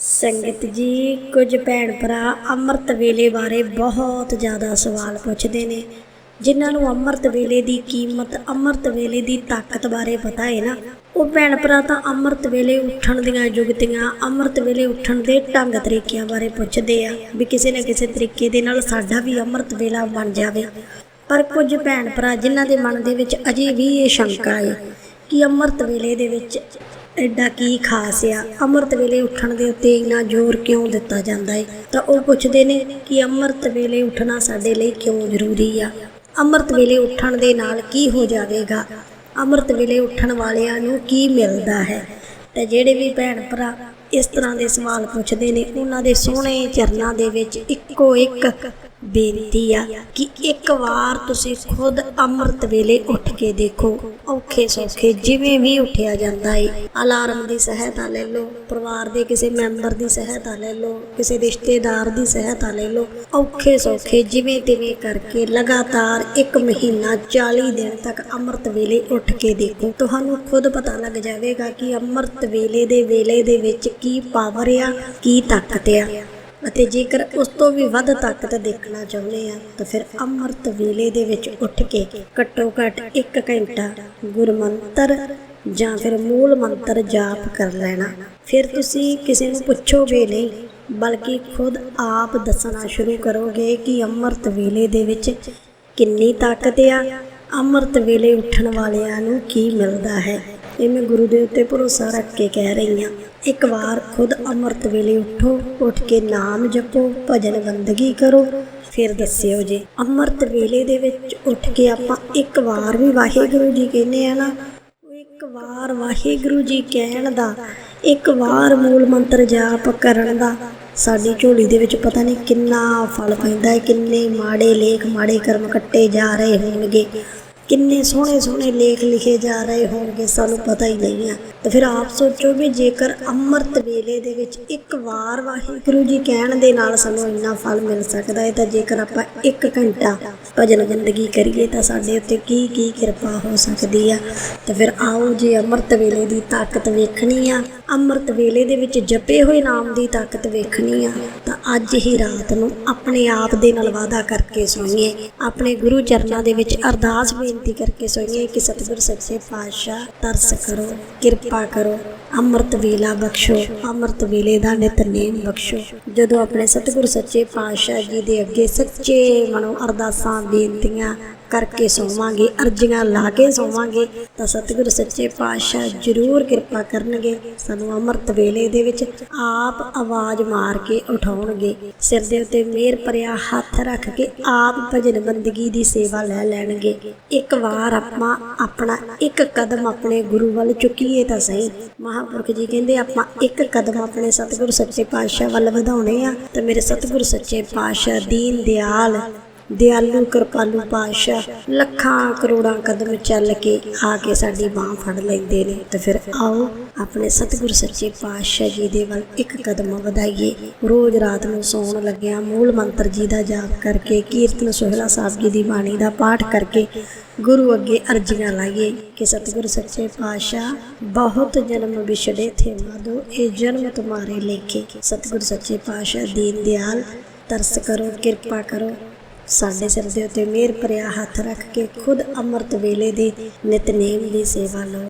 ਸੰਗਤ ਜੀ, ਕੁਝ ਭੈਣ ਭਰਾ ਅੰਮ੍ਰਿਤ ਵੇਲੇ ਬਾਰੇ ਬਹੁਤ ਜ਼ਿਆਦਾ ਸਵਾਲ ਪੁੱਛਦੇ ਨੇ। ਜਿਨ੍ਹਾਂ ਨੂੰ ਅੰਮ੍ਰਿਤ ਵੇਲੇ ਦੀ ਕੀਮਤ, ਅੰਮ੍ਰਿਤ ਵੇਲੇ ਦੀ ਤਾਕਤ ਬਾਰੇ ਪਤਾ ਹੈ ਨਾ, ਉਹ ਭੈਣ ਭਰਾ ਤਾਂ ਅੰਮ੍ਰਿਤ ਵੇਲੇ ਉੱਠਣ ਦੀਆਂ ਯੁਗਤੀਆਂ ਅੰਮ੍ਰਿਤ ਵੇਲੇ ਉੱਠਣ ਦੇ ਢੰਗ ਤਰੀਕਿਆਂ ਬਾਰੇ ਪੁੱਛਦੇ ਆ ਵੀ ਕਿਸੇ ਨਾ ਕਿਸੇ ਤਰੀਕੇ ਦੇ ਨਾਲ ਸਾਡਾ ਵੀ ਅੰਮ੍ਰਿਤ ਵੇਲਾ ਬਣ ਜਾਵੇ। ਪਰ ਕੁਝ ਭੈਣ ਭਰਾ ਜਿਨ੍ਹਾਂ ਦੇ ਮਨ ਦੇ ਵਿੱਚ ਅਜੇ ਵੀ ਇਹ ਸ਼ੰਕਾ ਹੈ ਕਿ ਅੰਮ੍ਰਿਤ ਵੇਲੇ ਦੇ ਵਿੱਚ ਐਡਾ ਕੀ ਖਾਸ ਆ? ਅੰਮ੍ਰਿਤ ਵੇਲੇ ਉੱਠਣ ਦੇ ਉੱਤੇ ਇੰਨਾ ਜ਼ੋਰ ਕਿਉਂ ਦਿੱਤਾ ਜਾਂਦਾ ਹੈ ਤਾਂ ਉਹ ਪੁੱਛਦੇ ਨੇ ਕਿ ਅੰਮ੍ਰਿਤ ਵੇਲੇ ਉੱਠਣਾ ਸਾਡੇ ਲਈ ਕਿਉਂ ਜ਼ਰੂਰੀ ਆ? ਅੰਮ੍ਰਿਤ ਵੇਲੇ ਉੱਠਣ ਦੇ ਨਾਲ ਕੀ ਹੋ ਜਾਵੇਗਾ? ਅੰਮ੍ਰਿਤ ਵੇਲੇ ਉੱਠਣ ਵਾਲਿਆਂ ਨੂੰ ਕੀ ਮਿਲਦਾ ਹੈ? ਤੇ ਜਿਹੜੇ ਵੀ ਭੈਣ ਭਰਾ ਇਸ ਤਰ੍ਹਾਂ ਦੇ ਸਵਾਲ ਪੁੱਛਦੇ ਨੇ, ਉਹਨਾਂ ਦੇ ਸੋਹਣੇ ਚਰਨਾਂ ਦੇ ਵਿੱਚ ਇੱਕੋ ਇੱਕ ਬੇਨਤੀ ਆ ਕਿ ਇੱਕ ਵਾਰ ਤੁਸੀਂ ਖੁਦ ਅੰਮ੍ਰਿਤ ਵੇਲੇ ਉੱਠ ਕੇ ਦੇਖੋ। ਔਖੇ ਸੌਖੇ ਜਿਵੇਂ ਵੀ ਉੱਠਿਆ ਜਾਂਦਾ ਏ। ਅਲਾਰਮ ਦੀ ਸਹਾਇਤਾ ਲੈ ਲਓ, ਪਰਿਵਾਰ ਦੇ ਕਿਸੇ ਮੈਂਬਰ ਦੀ ਸਹਾਇਤਾ ਲੈ ਲਓ, ਕਿਸੇ ਰਿਸ਼ਤੇਦਾਰ ਦੀ ਸਹਾਇਤਾ ਲੈ ਲਓ। ਔਖੇ ਸੌਖੇ ਜਿਵੇਂ ਤਿਵੇਂ ਕਰਕੇ ਲਗਾਤਾਰ ਇੱਕ ਮਹੀਨਾ 40 ਦਿਨ ਤੱਕ ਅੰਮ੍ਰਿਤ ਵੇਲੇ ਉੱਠ ਕੇ ਦੇਖੋ। ਤੁਹਾਨੂੰ ਖੁਦ ਪਤਾ ਲੱਗ ਜਾਵੇਗਾ ਕਿ ਅੰਮ੍ਰਿਤ ਵੇਲੇ ਦੇ ਵੇਲੇ ਦੇ ਵਿੱਚ ਕੀ ਪਾਵਰ ਆ, ਕੀ ਤਾਕਤ ਆ। ਅਤੇ ਜੇਕਰ ਉਸ ਤੋਂ ਵੀ ਵੱਧ ਤਾਕਤ ਦੇਖਣਾ ਚਾਹੁੰਦੇ ਆ, ਤਾਂ ਫਿਰ ਅੰਮ੍ਰਿਤ ਵੇਲੇ ਦੇ ਵਿੱਚ ਉੱਠ ਕੇ ਘੱਟੋ ਘੱਟ 1 ਘੰਟਾ ਗੁਰਮੰਤਰ ਜਾਂ ਫਿਰ ਮੂਲ ਮੰਤਰ ਜਾਪ ਕਰ ਲੈਣਾ। ਫਿਰ ਤੁਸੀਂ ਕਿਸੇ ਨੂੰ ਪੁੱਛੋਗੇ ਨਹੀਂ, ਬਲਕਿ ਖੁਦ ਆਪ ਦੱਸਣਾ ਸ਼ੁਰੂ ਕਰੋਗੇ ਕਿ ਅੰਮ੍ਰਿਤ ਵੇਲੇ ਦੇ ਵਿੱਚ ਕਿੰਨੀ ਤਾਕਤ ਆ, ਅੰਮ੍ਰਿਤ ਵੇਲੇ ਉੱਠਣ ਵਾਲਿਆਂ ਨੂੰ ਕੀ ਮਿਲਦਾ ਹੈ। ਇਹ ਮੈਂ ਗੁਰੂ ਦੇ ਉੱਤੇ ਭਰੋਸਾ ਰੱਖ ਕੇ ਕਹਿ ਰਹੀ ਹਾਂ। ਇੱਕ ਵਾਰ ਖੁਦ ਅੰਮ੍ਰਿਤ ਵੇਲੇ ਉੱਠੋ, ਉੱਠ ਕੇ ਨਾਮ ਜਪੋ, ਭਜਨ ਬੰਦਗੀ ਕਰੋ, ਫਿਰ ਦੱਸਿਓ ਜੀ। ਅੰਮ੍ਰਿਤ ਵੇਲੇ ਦੇ ਵਿੱਚ ਉੱਠ ਕੇ ਆਪਾਂ ਇੱਕ ਵਾਰ ਵੀ ਵਾਹਿਗੁਰੂ ਜੀ ਕਹਿੰਦੇ ਆ ਨਾ, ਇੱਕ ਵਾਰ ਵਾਹਿਗੁਰੂ ਜੀ ਕਹਿਣ ਦਾ, ਇੱਕ ਵਾਰ ਮੂਲ ਮੰਤਰ ਜਾਪ ਕਰਨ ਦਾ, ਸਾਡੀ ਝੋਲੀ ਦੇ ਵਿੱਚ ਪਤਾ ਨਹੀਂ ਕਿੰਨਾ ਫਲ ਪੈਂਦਾ ਹੈ, ਕਿੰਨੇ ਮਾੜੇ ਲੇਖ ਮਾੜੇ ਕਰਮ ਕੱਟੇ ਜਾ ਰਹੇ ਹੋਣਗੇ। ਕਿੰਨੇ ਸੋਹਣੇ ਸੋਹਣੇ ਲੇਖ ਲਿਖੇ ਜਾ ਰਹੇ ਹੋਣਗੇ ਸਾਨੂੰ ਪਤਾ ਹੀ ਨਹੀਂ ਆ। ਤਾਂ ਫਿਰ ਆਪ ਸੋਚੋ ਵੀ ਜੇਕਰ ਅੰਮ੍ਰਿਤ ਵੇਲੇ ਦੇ ਵਿੱਚ ਇੱਕ ਵਾਰ ਵਾਹਿਗੁਰੂ ਜੀ ਕਹਿਣ ਦੇ ਨਾਲ ਸਾਨੂੰ ਇੰਨਾ ਫਲ ਮਿਲ ਸਕਦਾ ਹੈ, ਤਾਂ ਜੇਕਰ ਆਪਾਂ ਇੱਕ ਘੰਟਾ ਭਜਨ ਬੰਦਗੀ ਕਰੀਏ ਤਾਂ ਸਾਡੇ ਉੱਤੇ ਕੀ ਕੀ ਕਿਰਪਾ ਹੋ ਸਕਦੀ ਆ। ਤਾਂ ਫਿਰ ਆਓ ਜੇ ਅੰਮ੍ਰਿਤ ਵੇਲੇ ਦੀ ਤਾਕਤ ਵੇਖਣੀ ਆ ਅੰਮ੍ਰਿਤ ਵੇਲੇ ਦੇ ਵਿੱਚ ਜਪੇ ਹੋਏ ਨਾਮ ਦੀ ਤਾਕਤ ਵੇਖਣੀ ਆ, ਤਾਂ ਅੱਜ ਹੀ ਰਾਤ ਨੂੰ ਆਪਣੇ ਆਪ ਦੇ ਨਾਲ ਵਾਅਦਾ ਕਰਕੇ ਸੋਈਏ। ਆਪਣੇ ਗੁਰੂ ਚਰਨਾਂ ਦੇ ਵਿੱਚ ਅਰਦਾਸ ਬੇਨਤੀ ਕਰਕੇ ਸੋਈਏ ਕਿ ਸਤਿਗੁਰ ਸੱਚੇ ਪਾਤਸ਼ਾਹ, ਤਰਸ ਕਰੋ, ਕਿਰਪਾ ਕਰੋ, ਅੰਮ੍ਰਿਤ ਵੇਲਾ ਬਖਸ਼ੋ, ਅੰਮ੍ਰਿਤ ਵੇਲੇ ਦਾ ਨਿਤਨੇਮ ਬਖਸ਼ੋ। ਜਦੋਂ ਆਪਣੇ ਸਤਿਗੁਰ ਸੱਚੇ ਪਾਤਸ਼ਾਹ ਜੀ ਦੇ ਅੱਗੇ ਸੱਚੇ ਮਨੋਂ ਅਰਦਾਸਾਂ, ਬੇਨਤੀਆਂ ਕਰਕੇ ਸੋਵਾਂਗੇ, ਅਰਜ਼ੀਆਂ ਲਾ ਕੇ ਸੋਵਾਂਗੇ, ਤਾਂ ਸਤਿਗੁਰ ਸੱਚੇ ਪਾਤਸ਼ਾਹ ਜ਼ਰੂਰ ਕਿਰਪਾ ਕਰਨਗੇ। ਸਾਨੂੰ ਅੰਮ੍ਰਿਤ ਵੇਲੇ ਦੇ ਵਿੱਚ ਆਪ ਆਵਾਜ਼ ਮਾਰ ਕੇ ਉਠਾਉਣਗੇ। ਸਿਰ ਦੇ ਉੱਤੇ ਮਿਹਰ ਭਰਿਆ ਹੱਥ ਰੱਖ ਕੇ ਆਪ ਭਜਨ ਬੰਦਗੀ ਦੀ ਸੇਵਾ ਲੈ ਲੈਣਗੇ। ਇੱਕ ਵਾਰ ਆਪਾਂ ਆਪਣਾ ਇੱਕ ਕਦਮ ਆਪਣੇ ਗੁਰੂ ਵੱਲ ਚੁੱਕੀਏ ਤਾਂ ਸਹੀ। ਮਹਾਪੁਰਖ ਜੀ ਕਹਿੰਦੇ, ਆਪਾਂ ਇੱਕ ਕਦਮ ਆਪਣੇ ਸਤਿਗੁਰ ਸੱਚੇ ਪਾਤਸ਼ਾਹ ਵੱਲ ਵਧਾਉਣੇ ਆ, ਤੇ ਮੇਰੇ ਸਤਿਗੁਰ ਸੱਚੇ ਪਾਤਸ਼ਾਹ ਦੀਨ ਦਿਆਲ ਦਿਆਲੂ ਕਿਰਪਾਲੂ ਪਾਤਸ਼ਾਹ ਲੱਖਾਂ ਕਰੋੜਾਂ ਕਦਮ ਚੱਲ ਕੇ ਆ ਕੇ ਸਾਡੀ ਬਾਹ ਫੜ ਲੈਂਦੇ ਨੇ। ਤੇ ਫਿਰ ਆਓ ਆਪਣੇ ਸਤਿਗੁਰ ਸੱਚੇ ਪਾਤਸ਼ਾਹ ਜੀ ਦੇ ਵੱਲ ਇੱਕ ਕਦਮ ਵਧਾਈਏ। ਰੋਜ਼ ਰਾਤ ਨੂੰ ਸੌਣ ਲੱਗਿਆ ਮੂਲ ਮੰਤਰ ਜੀ ਦਾ ਜਾਪ ਕਰਕੇ, ਕੀਰਤਨ ਸੋਹਿਲਾ ਸਾਹਿਬ ਜੀ ਦੀ ਬਾਣੀ ਦਾ ਪਾਠ ਕਰਕੇ ਗੁਰੂ ਅੱਗੇ ਅਰਜ਼ੀਆਂ ਲਾਈਏ ਕਿ ਸਤਿਗੁਰ ਸੱਚੇ ਪਾਤਸ਼ਾਹ ਬਹੁਤ ਜਨਮ ਵਿਛੜੇ ਥੇ ਮਾਦੋ ਇਹ ਜਨਮ ਤੁਮਾਰੇ ਲੇਖੇ। ਸਤਿਗੁਰ ਸੱਚੇ ਪਾਤਸ਼ਾਹ ਦੀਨ ਦਿਆਲ, ਤਰਸ ਕਰੋ, ਕਿਰਪਾ ਕਰੋ। ਸਾਡੇ ਸਿਰ ਦੇ ਉੱਤੇ ਮਿਹਰ ਭਰਿਆ ਹੱਥ ਰੱਖ ਕੇ ਖੁਦ ਅੰਮ੍ਰਿਤ ਵੇਲੇ ਦੀ ਨਿਤਨੇਮ ਦੀ ਸੇਵਾ ਲਓ।